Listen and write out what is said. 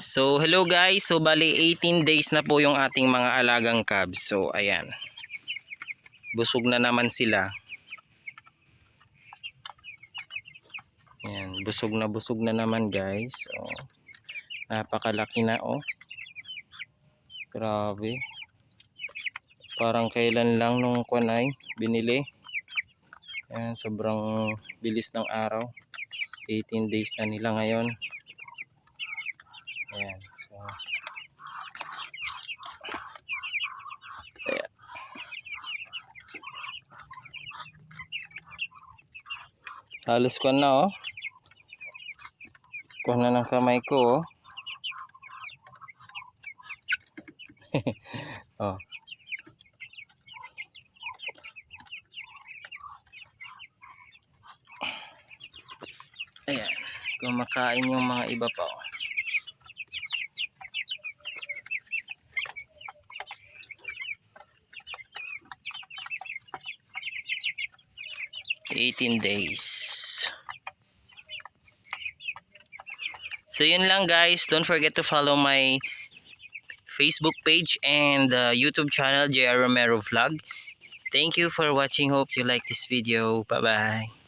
So, hello guys. So, bali 18 days na po yung ating mga alagang cubs. So, ayan. Busog na naman sila. Ayan, busog na busog na naman guys. So, napakalaki na oh. Grabe. Parang kailan lang nung kunay binili. Ayan, sobrang bilis ng araw. 18 days na nila ngayon. Ayan. So, ayan. Halos ko na oh. Kuha na ng kamay ko oh. oh. Ayan. Kumakain yung mga iba pa oh. Eighteen days. So yun lang guys. Don't forget to follow my Facebook page and uh, YouTube channel JR Romero Vlog. Thank you for watching. Hope you like this video. Bye bye.